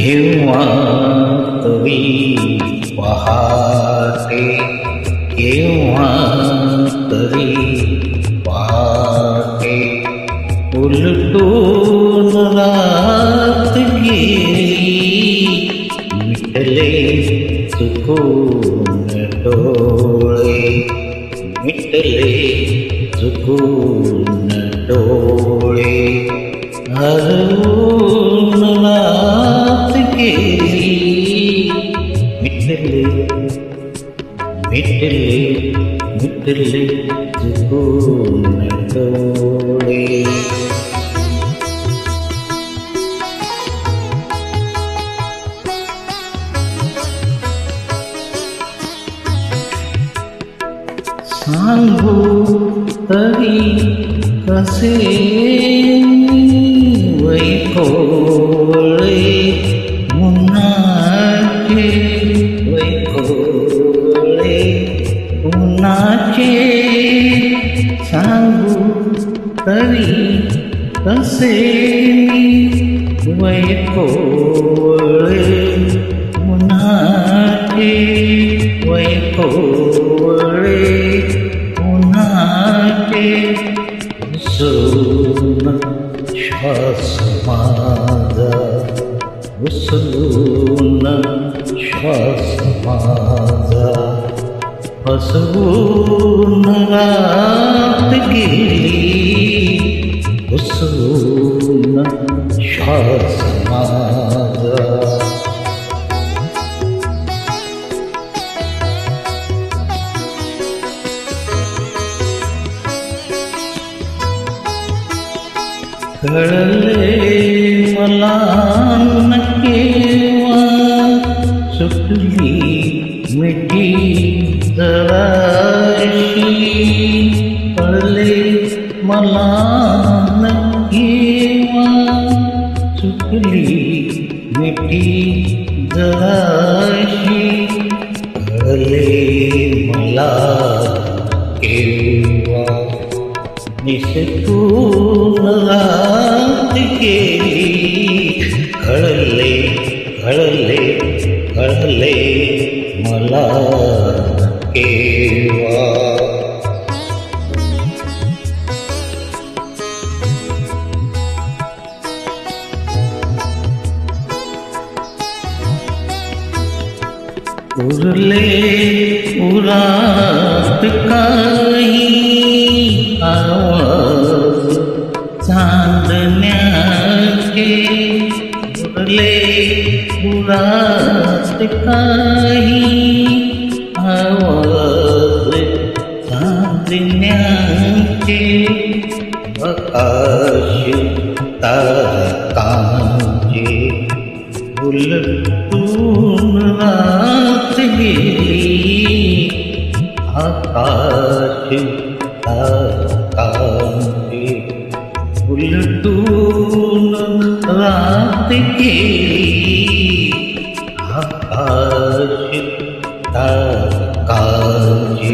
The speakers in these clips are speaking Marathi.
केव्हा तरी पहाटे केव्हा तरी पहाटे. उलटून रात गेली मिटले चुकून डोळे. मिटले चुकून डोळे. हरवून मिटले चुकून डोळे सांगू तरी कसे कसे वैकोळे उन्हाचे वैकोळे उन्हाचे उसळून श्वास माझा उसळून श्वास माझा फसवून रात गेली उसळून श्वास माझा. कळले मला न केव्हा सुटली मिठी जराशी. कळले मला न चुकली मिठी जराशी कळले मला केव्हा? निसटून रात केली कळले कळले कळले मला केव्हा? उरले उरात काही आवाज चांदण्याचे उरले उरात काही आवाज चांदण्याचे आकाश तारकांचे उलटून रात गेली आकाश तारकांचे उलटून रात गेली आकाश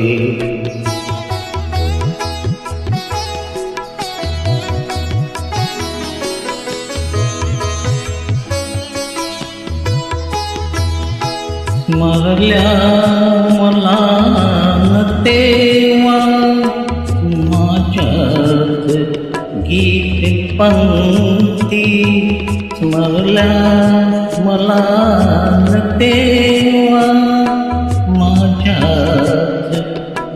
मरल्या मला न तेव्हा माझ्यात गीत पंक्ती स्मरल्या मला तेव्हा माझ्यात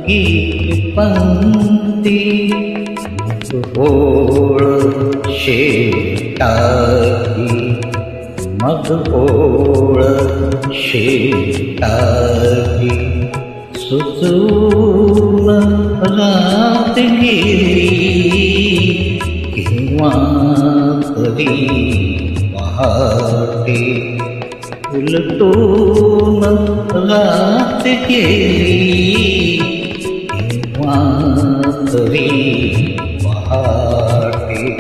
गीत पंक्ती होळ शेटाकी मग ओळ शेतारी सुचून रात गेली. किंवा तरी पहाटे उलटून रात गेली. किंवा तरी पहाटे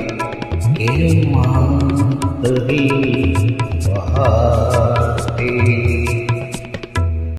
केव्हा तरी